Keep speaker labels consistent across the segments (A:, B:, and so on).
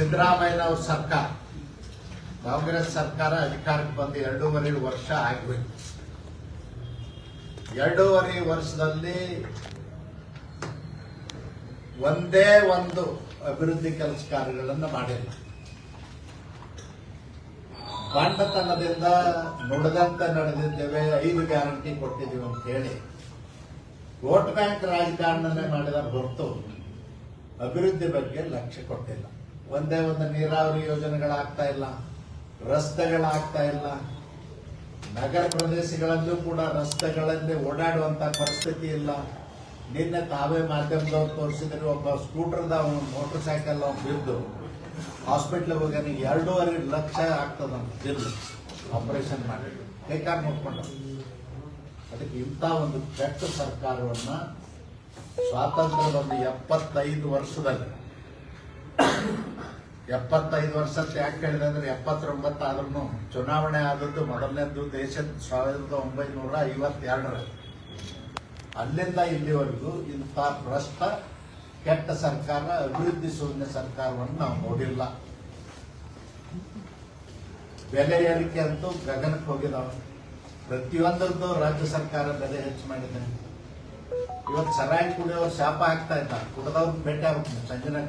A: ಸಿದ್ದರಾಮಯ್ಯನವ್ರ ಸರ್ಕಾರ. ಕಾಂಗ್ರೆಸ್ ಸರ್ಕಾರ ಅಧಿಕಾರಕ್ಕೆ ಬಂದು ಎರಡೂವರೆ ವರ್ಷ ಆಗಬೇಕು. ಎರಡೂವರೆ ವರ್ಷದಲ್ಲಿ ಒಂದೇ ಒಂದು ಅಭಿವೃದ್ಧಿ ಕೆಲಸ ಕಾರ್ಯಗಳನ್ನು ಮಾಡಿಲ್ಲ. ಬಂಡತನದಿಂದ ನುಡಿದಂತೆ ನಡೆದಿದ್ದೇವೆ, ಐದು ಗ್ಯಾರಂಟಿ ಕೊಟ್ಟಿದ್ದೀವಿ ಅಂತ ಹೇಳಿ ವೋಟ್ ಬ್ಯಾಂಕ್ ರಾಜಕಾರಣನೇ ಮಾಡಿದ ಹೊರತು ಅಭಿವೃದ್ಧಿ ಬಗ್ಗೆ ಲಕ್ಷ್ಯ ಕೊಟ್ಟಿಲ್ಲ. ಒಂದೇ ಒಂದು ನೀರಾವರಿ ಯೋಜನೆಗಳಾಗ್ತಾ ಇಲ್ಲ, ರಸ್ತೆಗಳಾಗ್ತಾ ಇಲ್ಲ. ನಗರ ಪ್ರದೇಶಗಳಲ್ಲೂ ಕೂಡ ರಸ್ತೆಗಳಲ್ಲಿ ಓಡಾಡುವಂತ ಪರಿಸ್ಥಿತಿ ಇಲ್ಲ. ನಿನ್ನೆ ತಾವೇ ಮಾಧ್ಯಮದವ್ರು ತೋರಿಸಿದ್ರೆ, ಒಬ್ಬ ಸ್ಕೂಟರ್ದ ಮೋಟರ್ ಸೈಕಲ್ ಅವ್ನು ಬಿದ್ದು ಹಾಸ್ಪಿಟ್ಲ್ ಹೋಗಿ ಎರಡೂವರೆ ಲಕ್ಷ ಆಗ್ತದ ಬಿಲ್ ಆಪರೇಷನ್ ಮಾಡಿ. ಬೇಕಾಗಿ ನೋಡ್ಕೊಂಡ ಅದಕ್ಕೆ ಇಂಥ ಒಂದು ಕೆಟ್ಟ ಸರ್ಕಾರವನ್ನ ಸ್ವಾತಂತ್ರ್ಯದ ಒಂದು ಎಪ್ಪತ್ತೈದು ವರ್ಷದಲ್ಲಿ ಎಪ್ಪತ್ತೈದು ವರ್ಷಕ್ಕೆ ಯಾಕೆ ಹೇಳಿದೆ ಅಂದ್ರೆ ಎಪ್ಪತ್ತೊಂಬತ್ತು ಆದ್ರೂ ಚುನಾವಣೆ ಆದದ್ದು ಮೊದಲನೇದ್ದು ದೇಶದ ಸಾವಿರದ ಒಂಬೈನೂರ ಐವತ್ತೆರಡರ ಅಲ್ಲಿಂದ ಇಲ್ಲಿವರೆಗೂ ಇಂಥ ಭ್ರಷ್ಟ, ಕೆಟ್ಟ ಸರ್ಕಾರ, ಅಭಿವೃದ್ಧಿ ಶೂನ್ಯ ಸರ್ಕಾರವನ್ನು ನಾವು ನೋಡಿಲ್ಲ. ಬೆಲೆ ಏರಿಕೆ ಅಂತೂ ಗಗನಕ್ಕೆ ಹೋಗಿದಾವೆ. ಪ್ರತಿಯೊಂದರದ್ದು ರಾಜ್ಯ ಸರ್ಕಾರ ಬೆಲೆ ಹೆಚ್ಚು ಮಾಡಿದೆ. ಇವತ್ತು ಸರಾಯಿ ಕುಡಿಯೋರು ಶಾಪ ಹಾಕ್ತಾ ಇದ್ದ ಕುಡಿದವ್ರ ಭೇಟಿ ಆಗ್ಬೇಕು. ಸಂಜೆನಾಗ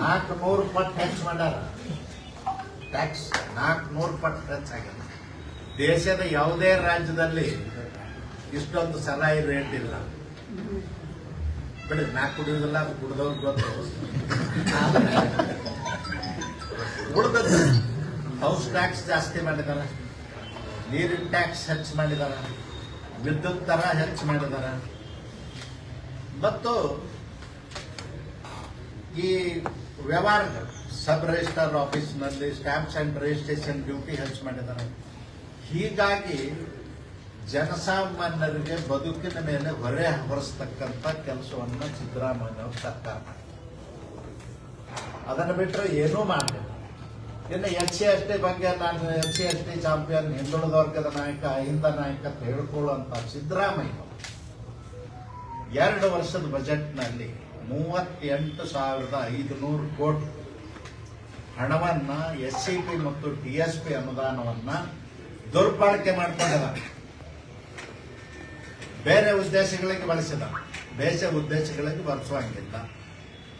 A: ನಾಲ್ಕು ನೂರು ಪಟ್ಟು ಹೆಚ್ಚು ಮಾಡ್ಯಾರ. ಟ್ಯಾಕ್ಸ್ ನಾಲ್ಕು ನೂರು ಪಟ್ಟು ಹೆಚ್ಚಾಗ್ಯದ ದೇಶದ ಯಾವುದೇ ರಾಜ್ಯದಲ್ಲಿ ಇಷ್ಟೊಂದು ಸರಾಯಿ ರೇಟ್ ಇಲ್ಲ. ಬಿಡಿ ನಾ ಕುಡಿಯೋದಿಲ್ಲ, ಅದು ಕುಡ್ದವ್ರು ಹೌಸ್ ಟ್ಯಾಕ್ಸ್ ಜಾಸ್ತಿ ಮಾಡಿದಾರ. ನೀರಿನ ಟ್ಯಾಕ್ಸ್ ಹೆಚ್ಚು ಮಾಡಿದಾರ. ವಿದ್ಯುತ್ ತರ ಹೆಚ್ಚು ಮಾಡಿದಾರ. ಮತ್ತು ಈ ವ್ಯವಹಾರ ಸಬ್ ರಿಜಿಸ್ಟರ್ ಆಫೀಸ್ನಲ್ಲಿ ಸ್ಟ್ಯಾಂಪ್ಸ್ ಅಂಡ್ ರಿಜಿಸ್ಟ್ರೇಷನ್ ಡ್ಯೂಟಿ ಹೆಚ್ಚು ಮಾಡಿದ್ದಾರೆ. ಹೀಗಾಗಿ ಜನಸಾಮಾನ್ಯರಿಗೆ ಬದುಕಿನ ಮೇಲೆ ಹೊರೆ ಹೊರಿಸ್ತಕ್ಕಂಥ ಕೆಲಸವನ್ನು ಸಿದ್ದರಾಮಯ್ಯ ಅವರು ಸರ್ಕಾರ ಅದನ್ನು ಬಿಟ್ಟರೆ ಏನೂ ಮಾಡಲಿಲ್ಲ. ಇನ್ನು ಎಚ್ ಸಿ ಎಸ್ ಟಿ ಬಗ್ಗೆ ನಾನು H C S T champion ಹಿಂದುಳಿದ ವರ್ಗದ ನಾಯಕ, ಅಹಿಂದ ನಾಯಕ ಅಂತ ಹೇಳ್ಕೊಳ್ಳುವಂತ ಸಿದ್ದರಾಮಯ್ಯ ಎರಡು ವರ್ಷದ ಬಜೆಟ್ನಲ್ಲಿ ಮೂವತ್ತೆಂಟು ಸಾವಿರದ ಐದುನೂರು ಕೋಟಿ. ಹಣವನ್ನ ಎಸ್ ಸಿ ಪಿ ಮತ್ತು ಟಿ ಎಸ್ ಪಿ ಅನುದಾನವನ್ನ ದುರ್ಬಳಕೆ ಮಾಡ್ಕೊಂಡಿದ್ದಾರೆ ಬೇರೆ ಉದ್ದೇಶಗಳಿಗೆ ಬಳಸಿದ. ಬೇರೆ ಉದ್ದೇಶಗಳಿಗೆ ಬಳಸುವಂಗಿಲ್ಲ.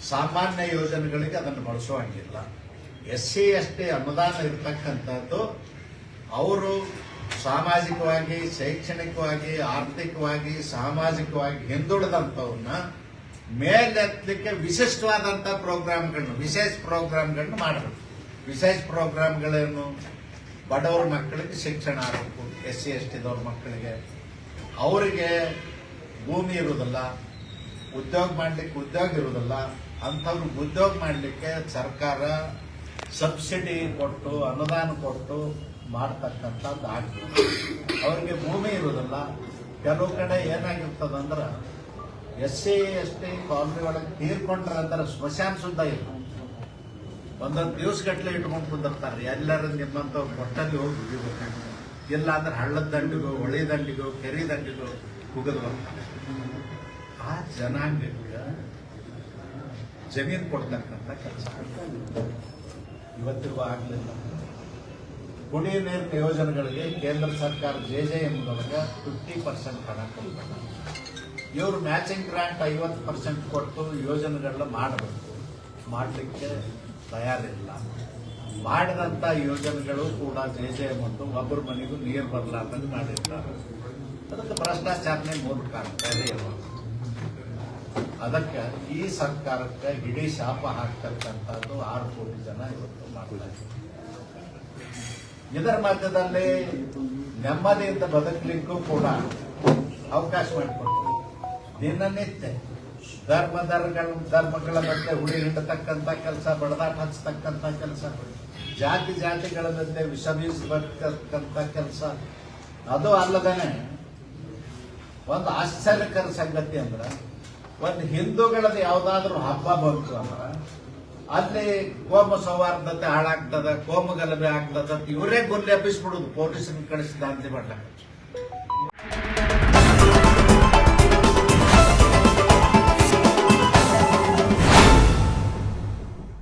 A: ಸಾಮಾನ್ಯ ಯೋಜನೆಗಳಿಗೆ ಅದನ್ನು ಬಳಸುವಂಗಿಲ್ಲ. ಎಸ್ ಸಿ ಎಸ್ ಟಿ ಅನುದಾನ ಇರತಕ್ಕಂಥದ್ದು ಅವರು ಸಾಮಾಜಿಕವಾಗಿ, ಶೈಕ್ಷಣಿಕವಾಗಿ, ಆರ್ಥಿಕವಾಗಿ, ಸಾಮಾಜಿಕವಾಗಿ ಹಿಂದುಳಿದಂಥವ್ರನ್ನ ಮೇಲೆತ್ತಲಿಕ್ಕೆ ವಿಶಿಷ್ಟವಾದಂಥ ಪ್ರೋಗ್ರಾಮ್ಗಳನ್ನು, ವಿಶೇಷ ಪ್ರೋಗ್ರಾಮ್ಗಳನ್ನು ಮಾಡಬೇಕು. ವಿಶೇಷ ಪ್ರೋಗ್ರಾಮ್ಗಳೇನು? ಬಡವ್ರ ಮಕ್ಕಳಿಗೆ ಶಿಕ್ಷಣ ಆಗಬೇಕು ಎಸ್ ಸಿ ಎಸ್ ಟಿದವ್ರ ಮಕ್ಕಳಿಗೆ. ಅವರಿಗೆ ಭೂಮಿ ಇರುವುದಿಲ್ಲ, ಉದ್ಯೋಗ ಮಾಡಲಿಕ್ಕೆ ಉದ್ಯೋಗ ಇರುವುದಿಲ್ಲ ಅಂಥವ್ರಿಗೆ ಉದ್ಯೋಗ ಮಾಡಲಿಕ್ಕೆ ಸರ್ಕಾರ ಸಬ್ಸಿಡಿ ಕೊಟ್ಟು, ಅನುದಾನ ಕೊಟ್ಟು ಮಾಡ್ತಕ್ಕಂಥದ್ದು ಆಗ್ತದೆ ಅವರಿಗೆ ಭೂಮಿ ಇರುವುದಿಲ್ಲ, ಕೆಲವು ಕಡೆ ಏನಾಗಿರ್ತದಂದ್ರೆ ಎಸ್ ಎಸ್ ಟಿ ಕಾಲನಿ ಒಳಗೆ ತೀರ್ಕೊಂಡ್ರೆ ಅಂತಾರೆ, ಸ್ಮಶಾನ ಸುದ್ದ ಇಲ್ಲ ಒಂದೊಂದು ದಿವಸ ಗಟ್ಟಲೆ ಇಟ್ಕೊಂಡು ಕುಂದಿರ್ತಾರೆ. ಎಲ್ಲರೂ ನಿಮ್ಮಂತ ಕೊಟ್ಟಲ್ಲಿ ಹೋಗಿ ಹುಗಿಬೇಕು ಇಲ್ಲ ಅಂದ್ರೆ ಹಳ್ಳದ ದಂಡಿಗೋ, ಹೊಳೆ ದಂಡಿಗೋ, ಕೆರೆ ದಂಡಿಗೋ ಕುಗಿದು ಆ ಜನಾಂಗಕ್ಕೆ ಜಮೀನು ಕೊಡ್ತಕ್ಕಂಥ ಕೆಲಸ. ಇವತ್ತಿಗೂ ಆಗಲಿಲ್ಲ. ಕುಡಿಯ ನೀರಿನ ಯೋಜನೆಗಳಿಗೆ ಕೇಂದ್ರ ಸರ್ಕಾರ ಜೆ ಜೆ ಎಂಬುದೊಳಗೆ ಫಿಫ್ಟಿ ಪರ್ಸೆಂಟ್ ಹಣ ಕೊಡ್ತಾರೆ ಇವರು ಮ್ಯಾಚಿಂಗ್ ಗ್ರಾಂಟ್ ಐವತ್ತು ಪರ್ಸೆಂಟ್ ಕೊಟ್ಟು ಯೋಜನೆಗಳನ್ನ ಮಾಡಬೇಕು. ಮಾಡಲಿಕ್ಕೆ ತಯಾರಿಲ್ಲ. ಮಾಡಿದಂಥ ಯೋಜನೆಗಳು ಕೂಡ ಜೆ ಜೆ ಮತ್ತು ಒಬ್ಬರ ಮನೆಗೂ ನೀರು ಬರಲಾರ್ದಂಗೆ ಮಾಡಿರ್ತಾರೆ. ಅದಕ್ಕೆ ಭ್ರಷ್ಟಾಚಾರನೇ ಮೂಲ ಕಾರಣ. ಅದಕ್ಕೆ ಈ ಸರ್ಕಾರಕ್ಕೆ ಇಡೀ ಶಾಪ ಹಾಕ್ತಕ್ಕಂಥದ್ದು ಆರು ಕೋಟಿ ಜನ ಇವತ್ತು ಮಾಡ್ತಾರೆ ಇದರ ಮಧ್ಯದಲ್ಲಿ ನೆಮ್ಮದಿಯಿಂದ ಬದುಕಲಿಕ್ಕೂ ಕೂಡ ಅವಕಾಶ ಮಾಡಿಕೊಡ್ತೀವಿ ದಿನನಿತ್ಯ ಧರ್ಮ ಧರ್ಮಗಳ ಧರ್ಮಗಳ ಮಧ್ಯೆ ಹುಡಿ ಹಿಡತಕ್ಕಂಥ ಕೆಲಸ, ಬಡದಾಟ ಹಚ್ಚತಕ್ಕಂಥ ಕೆಲಸ, ಜಾತಿ ಜಾತಿಗಳ ಮಧ್ಯೆ ವಿಷ ಬರ್ತಕ್ಕಂಥ ಕೆಲಸ. ಅದು ಅಲ್ಲದೇನೆ ಒಂದು ಆಶ್ಚರ್ಯಕರ ಸಂಗತಿ ಅಂದ್ರೆ ಒಂದು ಹಿಂದೂಗಳದ್ದು ಯಾವುದಾದ್ರೂ ಹಬ್ಬ ಬಂತು ಅಂದ್ರೆ ಅಲ್ಲಿ ಕೋಮ ಸೌಹಾರ್ದತೆ ಹಾಳಾಗ್ತದ, ಕೋಮ ಗಲಭೆ ಆಗ್ತದ ಇವರೇ ಗುಲ್ಲಿ ಪೊಲೀಸರನ್ನ ಕಳಿಸಿದ ಅಂತ ಮಟ್ಟ